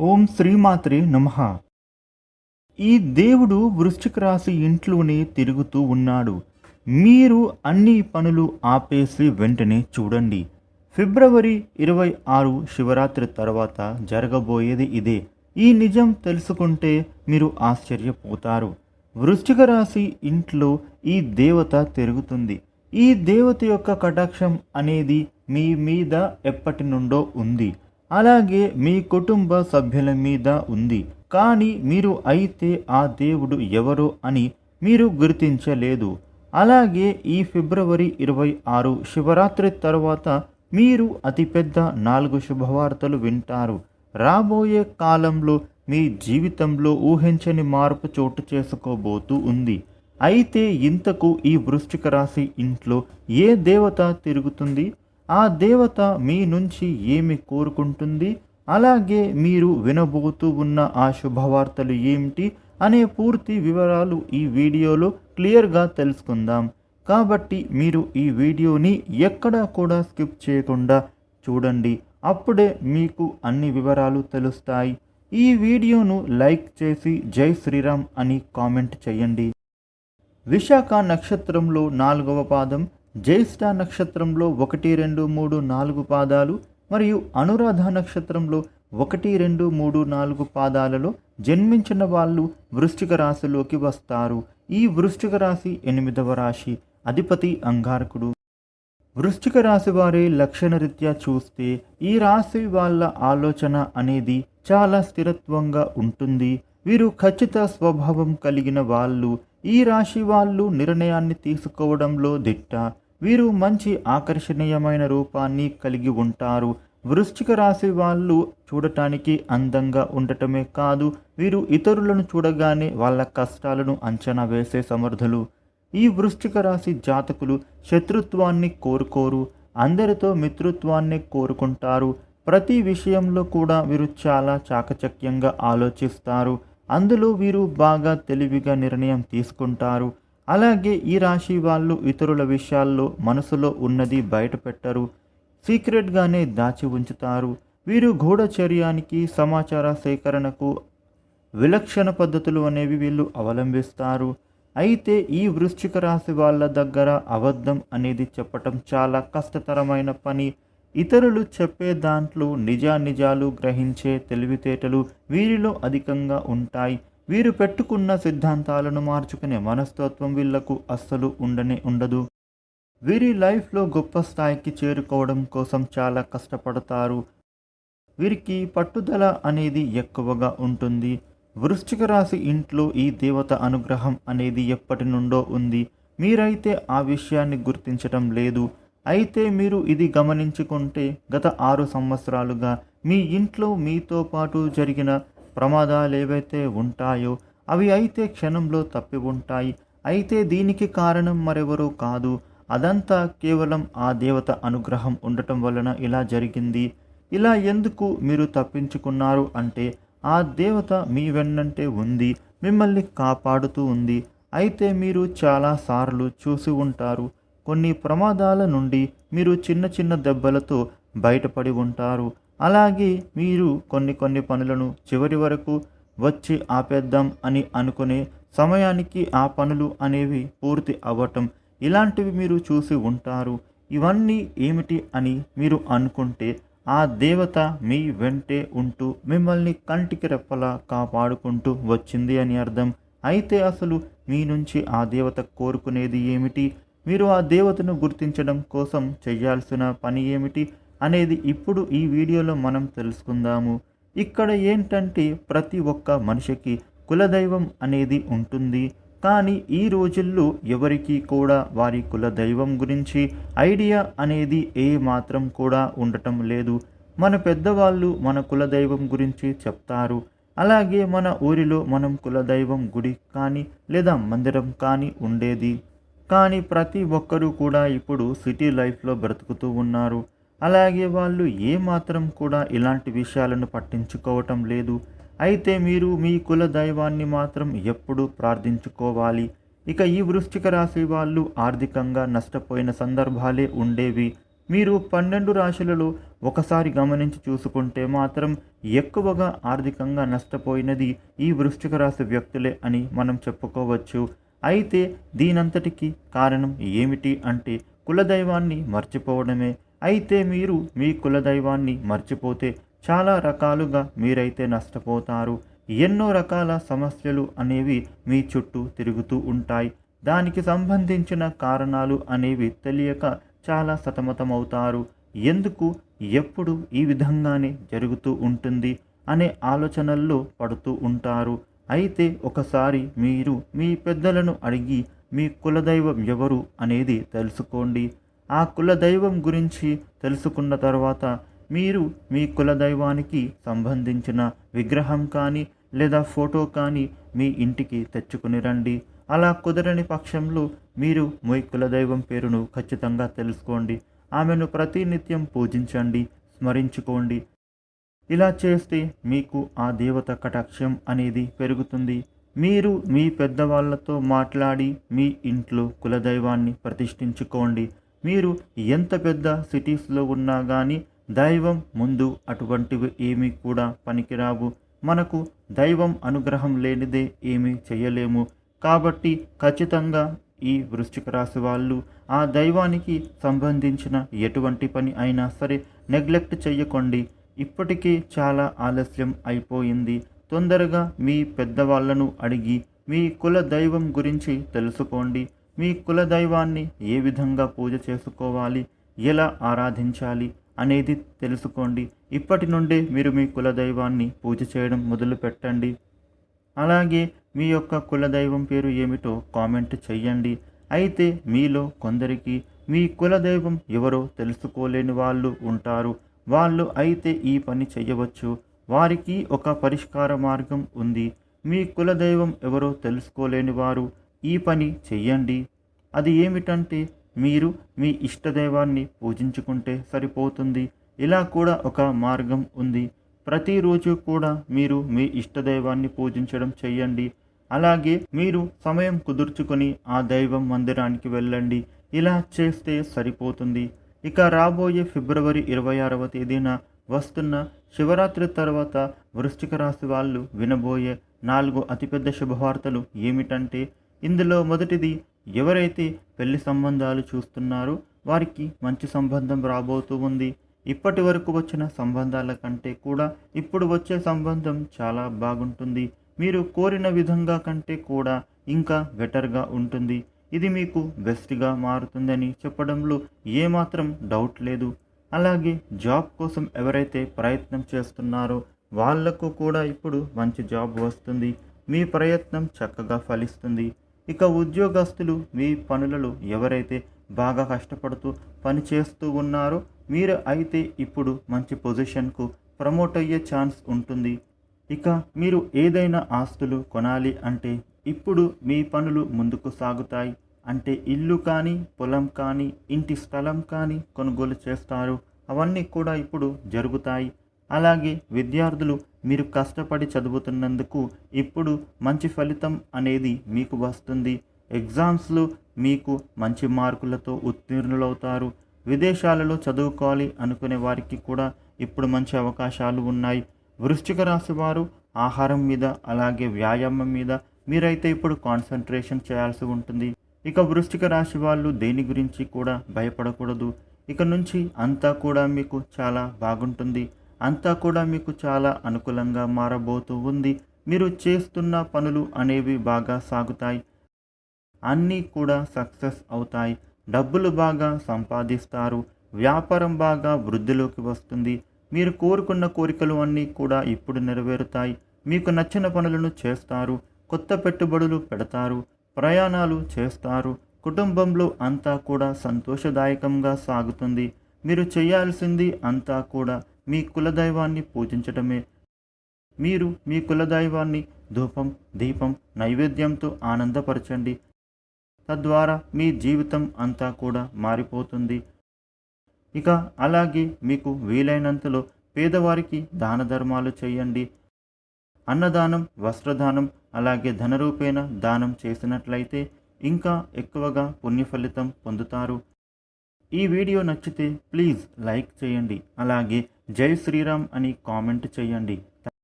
ఓం శ్రీమాత్రే నమ. ఈ దేవుడు వృశ్చిక రాశి ఇంట్లోనే తిరుగుతూ ఉన్నాడు. మీరు అన్ని పనులు ఆపేసి వెంటనే చూడండి. ఫిబ్రవరి ఇరవై ఆరు శివరాత్రి తర్వాత జరగబోయేది ఇదే. ఈ నిజం తెలుసుకుంటే మీరు ఆశ్చర్యపోతారు. వృశ్చిక రాశి ఇంట్లో ఈ దేవత తిరుగుతుంది. ఈ దేవత యొక్క కటాక్షం అనేది మీ మీద ఎప్పటి నుండో ఉంది. అలాగే మీ కుటుంబ సభ్యుల మీద ఉంది. కానీ మీరు అయితే ఆ దేవుడు ఎవరు అని మీరు గుర్తించలేదు. అలాగే ఈ ఫిబ్రవరి ఇరవై ఆరు శివరాత్రి తర్వాత మీరు అతిపెద్ద నాలుగు శుభవార్తలు వింటారు. రాబోయే కాలంలో మీ జీవితంలో ఊహించని మార్పు చోటు చేసుకోబోతూ ఉంది. అయితే ఇంతకు ఈ వృశ్చిక రాశి ఇంట్లో ఏ దేవత తిరుగుతుంది? ఆ దేవత మీ నుంచి ఏమి కోరుకుంటుంది? అలాగే మీరు వినబోతూ ఉన్న ఆ శుభవార్తలు ఏమిటి? అనే పూర్తి వివరాలు ఈ వీడియోలో క్లియర్గా తెలుసుకుందాం. కాబట్టి మీరు ఈ వీడియోని ఎక్కడా కూడా స్కిప్ చేయకుండా చూడండి. అప్పుడే మీకు అన్ని వివరాలు తెలుస్తాయి. ఈ వీడియోను లైక్ చేసి జై శ్రీరామ్ అని కామెంట్ చేయండి. విశాఖ నక్షత్రంలో నాలుగవ పాదం జ్యేష్ఠ నక్షత్రంలో ఒకటి రెండు మూడు నాలుగు పాదాలు మరియు అనురాధ నక్షత్రంలో ఒకటి రెండు మూడు నాలుగు పాదాలలో జన్మించిన వాళ్ళు వృశ్చిక రాశిలోకి వస్తారు. ఈ వృశ్చిక రాశి ఎనిమిదవ రాశి. అధిపతి అంగారకుడు. వృశ్చిక రాశి వారి లక్షణరీత్యా చూస్తే ఈ రాశి వాళ్ళ ఆలోచన అనేది చాలా స్థిరత్వంగా ఉంటుంది. వీరు ఖచ్చిత స్వభావం కలిగిన వాళ్ళు. ఈ రాశి వాళ్ళు నిర్ణయాన్ని తీసుకోవడంలో దిట్ట. వీరు మంచి ఆకర్షణీయమైన రూపాన్ని కలిగి ఉంటారు. వృశ్చిక రాశి వాళ్ళు చూడటానికి అందంగా ఉండటమే కాదు వీరు ఇతరులను చూడగానే వాళ్ళ కష్టాలను అంచనా వేసే సమర్థులు. ఈ వృశ్చిక రాశి జాతకులు శత్రుత్వాన్ని కోరుకోరు అందరితో మిత్రుత్వాన్ని కోరుకుంటారు. ప్రతి విషయంలో కూడా వీరు చాలా చాకచక్యంగా ఆలోచిస్తారు. అందులో వీరు బాగా తెలివిగా నిర్ణయం తీసుకుంటారు. అలాగే ఈ రాశి వాళ్ళు ఇతరుల విషయాల్లో మనసులో ఉన్నది బయటపెట్టరు. సీక్రెట్గానే దాచి ఉంచుతారు. వీరు గూఢచర్యానికి సమాచార సేకరణకు విలక్షణ పద్ధతులు అనేవి వీళ్ళు అవలంబిస్తారు. అయితే ఈ వృశ్చిక రాశి వాళ్ళ దగ్గర అబద్ధం అనేది చెప్పటం చాలా కష్టతరమైన పని. ఇతరులు చెప్పే దాంట్లో నిజానిజాలు గ్రహించే తెలివితేటలు వీరిలో అధికంగా ఉంటాయి. వీరు పెట్టుకున్న సిద్ధాంతాలను మార్చుకునే మనస్తత్వం వీళ్ళకు అస్సలు ఉండనే ఉండదు. వీరి లైఫ్లో గొప్ప స్థాయికి చేరుకోవడం కోసం చాలా కష్టపడతారు. వీరికి పట్టుదల అనేది ఎక్కువగా ఉంటుంది. వృశ్చిక రాశి ఇంట్లో ఈ దేవత అనుగ్రహం అనేది ఎప్పటి నుండో ఉంది. మీరైతే ఆ విషయాన్ని గుర్తించటం లేదు. అయితే మీరు ఇది గమనించుకుంటే గత ఆరు సంవత్సరాలుగా మీ ఇంట్లో మీతో పాటు జరిగిన ప్రమాదాలు ఏవైతే ఉంటాయో అవి అయితే క్షణంలో తప్పి ఉంటాయి. అయితే దీనికి కారణం మరెవరూ కాదు. అదంతా కేవలం ఆ దేవత అనుగ్రహం ఉండటం వలన ఇలా జరిగింది. ఇలా ఎందుకు మీరు తప్పించుకున్నారు అంటే ఆ దేవత మీ వెన్నంటే ఉంది మిమ్మల్ని కాపాడుతూ ఉంది. అయితే మీరు చాలా సార్లు చూసి ఉంటారు. కొన్ని ప్రమాదాల నుండి మీరు చిన్న చిన్న దెబ్బలతో బయటపడి ఉంటారు. అలాగే మీరు కొన్ని కొన్ని పనులను చివరి వరకు వచ్చి ఆపేద్దాం అని అనుకునే సమయానికి ఆ పనులు అనేవి పూర్తి అవ్వటం. ఇలాంటివి మీరు చూసి ఉంటారు. ఇవన్నీ ఏమిటి అని మీరు అనుకుంటే ఆ దేవత మీ వెంటే ఉంటూ మిమ్మల్ని కంటికి రెప్పలా కాపాడుకుంటూ వచ్చింది అని అర్థం. అయితే అసలు మీ నుంచి ఆ దేవత కోరుకునేది ఏమిటి? మీరు ఆ దేవతను గుర్తించడం కోసం చేయాల్సిన పని ఏమిటి? అనేది ఇప్పుడు ఈ వీడియోలో మనం తెలుసుకుందాము. ఇక్కడ ఏంటంటే ప్రతి ఒక్క మనిషికి కులదైవం అనేది ఉంటుంది. కానీ ఈ రోజుల్లో ఎవరికి కూడా వారి కులదైవం గురించి ఐడియా అనేది ఏ మాత్రం కూడా ఉండటం లేదు. మన పెద్దవాళ్ళు మన కులదైవం గురించి చెప్తారు. అలాగే మన ఊరిలో మనం కులదైవం గుడి కానీ లేదా మందిరం కానీ ఉండేది. కానీ ప్రతి ఒక్కరూ కూడా ఇప్పుడు సిటీ లైఫ్లో బ్రతుకుతూ ఉన్నారు. అలాగే వాళ్ళు ఏమాత్రం కూడా ఇలాంటి విషయాలను పట్టించుకోవటం లేదు. అయితే మీరు మీ కుల దైవాన్ని మాత్రం ఎప్పుడూ ప్రార్థించుకోవాలి. ఇక ఈ వృశ్చిక రాశి వాళ్ళు ఆర్థికంగా నష్టపోయిన సందర్భాలే ఉండేవి. మీరు పన్నెండు రాశులలో ఒకసారి గమనించి చూసుకుంటే మాత్రం ఎక్కువగా ఆర్థికంగా నష్టపోయినది ఈ వృశ్చిక రాశి వ్యక్తులే అని మనం చెప్పుకోవచ్చు. అయితే దీనంతటికి కారణం ఏమిటి అంటే కులదైవాన్ని మర్చిపోవడమే. అయితే మీరు మీ కులదైవాన్ని మర్చిపోతే చాలా రకాలుగా మీరైతే నష్టపోతారు. ఎన్నో రకాల సమస్యలు అనేవి మీ చుట్టూ తిరుగుతూ ఉంటాయి. దానికి సంబంధించిన కారణాలు అనేవి తెలియక చాలా సతమతమవుతారు. ఎందుకు? ఎప్పుడు ఈ విధంగానే జరుగుతూ ఉంటుంది అనే ఆలోచనల్లో పడుతూ ఉంటారు. అయితే ఒకసారి మీరు మీ పెద్దలను అడిగి మీ కులదైవం ఎవరు అనేది తెలుసుకోండి. ఆ కులదైవం గురించి తెలుసుకున్న తర్వాత మీరు మీ కులదైవానికి సంబంధించిన విగ్రహం కానీ లేదా ఫోటో కానీ మీ ఇంటికి తెచ్చుకుని రండి. అలా కుదరని పక్షంలో మీరు మీ కులదైవం పేరును ఖచ్చితంగా తెలుసుకోండి. ఆమెను ప్రతినిత్యం పూజించండి స్మరించుకోండి. ఇలా చేస్తే మీకు ఆ దేవత కటాక్షం అనేది పెరుగుతుంది. మీరు మీ పెద్దవాళ్ళతో మాట్లాడి మీ ఇంట్లో కులదైవాన్ని ప్రతిష్ఠించుకోండి. మీరు ఎంత పెద్ద సిటీస్లో ఉన్నా కానీ దైవం ముందు అటువంటివి ఏమీ కూడా పనికిరావు. మనకు దైవం అనుగ్రహం లేనిదే ఏమీ చేయలేము. కాబట్టి ఖచ్చితంగా ఈ వృశ్చిక రాశి వాళ్ళు ఆ దైవానికి సంబంధించిన ఎటువంటి పని అయినా సరే నెగ్లెక్ట్ చేయకండి ఇప్పటికే చాలా ఆలస్యం అయిపోయింది. తొందరగా మీ పెద్దవాళ్ళను అడిగి మీ కుల దైవం గురించి తెలుసుకోండి. మీ కుల దైవాన్ని ఏ విధంగా పూజ చేసుకోవాలి? ఎలా ఆరాధించాలి? అనేది తెలుసుకోండి. ఇప్పటి నుండే మీరు మీ కుల దైవాన్ని పూజ చేయడం మొదలు పెట్టండి. అలాగే మీ యొక్క కులదైవం పేరు ఏమిటో కామెంట్ చెయ్యండి. అయితే మీలో కొందరికి మీ కులదైవం ఎవరో తెలుసుకోలేని వాళ్ళు ఉంటారు. వాళ్ళు అయితే ఈ పని చేయవచ్చు వారికి ఒక పరిష్కార మార్గం ఉంది. మీ కులదైవం ఎవరో తెలుసుకోలేని వారు ఈ పని చెయ్యండి. అది ఏమిటంటే మీరు మీ ఇష్టదైవాన్ని పూజించుకుంటే సరిపోతుంది. ఇలా కూడా ఒక మార్గం ఉంది. ప్రతిరోజు కూడా మీరు మీ ఇష్టదైవాన్ని పూజించడం చెయ్యండి. అలాగే మీరు సమయం కుదుర్చుకొని ఆ దైవం మందిరానికి వెళ్ళండి. ఇలా చేస్తే సరిపోతుంది. ఇక రాబోయే ఫిబ్రవరి ఇరవై ఆరవ తేదీన వస్తున్న శివరాత్రి తర్వాత వృశ్చిక రాశి వాళ్ళు వినబోయే నాలుగు అతిపెద్ద శుభవార్తలు ఏమిటంటే ఇందులో మొదటిది ఎవరైతే పెళ్ళి సంబంధాలు చూస్తున్నారో వారికి మంచి సంబంధం రాబోతూ ఉంది. ఇప్పటి వరకు వచ్చిన సంబంధాల కంటే కూడా ఇప్పుడు వచ్చే సంబంధం చాలా బాగుంటుంది. మీరు కోరిన విధంగా కంటే కూడా ఇంకా బెటర్గా ఉంటుంది. ఇది మీకు బెస్ట్గా మారుతుందని చెప్పడంలో ఏమాత్రం డౌట్ లేదు. అలాగే జాబ్ కోసం ఎవరైతే ప్రయత్నం చేస్తున్నారో వాళ్ళకు కూడా ఇప్పుడు మంచి జాబ్ వస్తుంది. మీ ప్రయత్నం చక్కగా ఫలిస్తుంది. ఇక ఉద్యోగస్తులు మీ పనులలో ఎవరైతే బాగా కష్టపడుతూ పని చేస్తూ ఉన్నారో మీరు అయితే ఇప్పుడు మంచి పొజిషన్కు ప్రమోట్ అయ్యే ఛాన్స్ ఉంటుంది. ఇక మీరు ఏదైనా ఆస్తులు కొనాలి అంటే ఇప్పుడు మీ పనులు ముందుకు సాగుతాయి. అంటే ఇల్లు కానీ పొలం కానీ ఇంటి స్థలం కానీ కొనుగోలు చేస్తారు. అవన్నీ కూడా ఇప్పుడు జరుగుతాయి. అలాగే విద్యార్థులు మీరు కష్టపడి చదువుతున్నందుకు ఇప్పుడు మంచి ఫలితం అనేది మీకు వస్తుంది. ఎగ్జామ్స్లో మీకు మంచి మార్కులతో ఉత్తీర్ణులవుతారు. విదేశాలలో చదువుకోవాలి అనుకునే వారికి కూడా ఇప్పుడు మంచి అవకాశాలు ఉన్నాయి. వృశ్చిక రాశి వారు ఆహారం మీద అలాగే వ్యాయామం మీద మీరైతే ఇప్పుడు కాన్సన్ట్రేషన్ చేయాల్సి ఉంటుంది. ఇక వృశ్చిక రాశి వాళ్ళు దేని గురించి కూడా భయపడకూడదు. ఇక నుంచి అంతా కూడా మీకు చాలా బాగుంటుంది. అంతా కూడా మీకు చాలా అనుకూలంగా మారబోతూ ఉంది. మీరు చేస్తున్న పనులు అనేవి బాగా సాగుతాయి. అన్నీ కూడా సక్సెస్ అవుతాయి. డబ్బులు బాగా సంపాదిస్తారు. వ్యాపారం బాగా వృద్ధిలోకి వస్తుంది. మీరు కోరుకున్న కోరికలు అన్నీ కూడా ఇప్పుడు నెరవేరుతాయి. మీకు నచ్చిన పనులను చేస్తారు. కొత్త పెట్టుబడులు పెడతారు. ప్రయాణాలు చేస్తారు. కుటుంబంలో అంతా కూడా సంతోషదాయకంగా సాగుతుంది. మీరు చేయాల్సింది అంతా కూడా మీ కులదైవాన్ని పూజించటమే. మీరు మీ కులదైవాన్ని ధూపం దీపం నైవేద్యంతో ఆనందపరచండి. తద్వారా మీ జీవితం అంతా కూడా మారిపోతుంది. ఇక అలాగే మీకు వీలైనంతలో పేదవారికి దాన ధర్మాలు చేయండి. అన్నదానం వస్త్రదానం అలాగే ధనరూపేణ దానం చేసినట్లయితే ఇంకా ఎక్కువగా పుణ్యఫలితం పొందుతారు. ఈ వీడియో నచ్చితే ప్లీజ్ లైక్ చేయండి. అలాగే జై శ్రీరామ్ అని కామెంట్ చేయండి.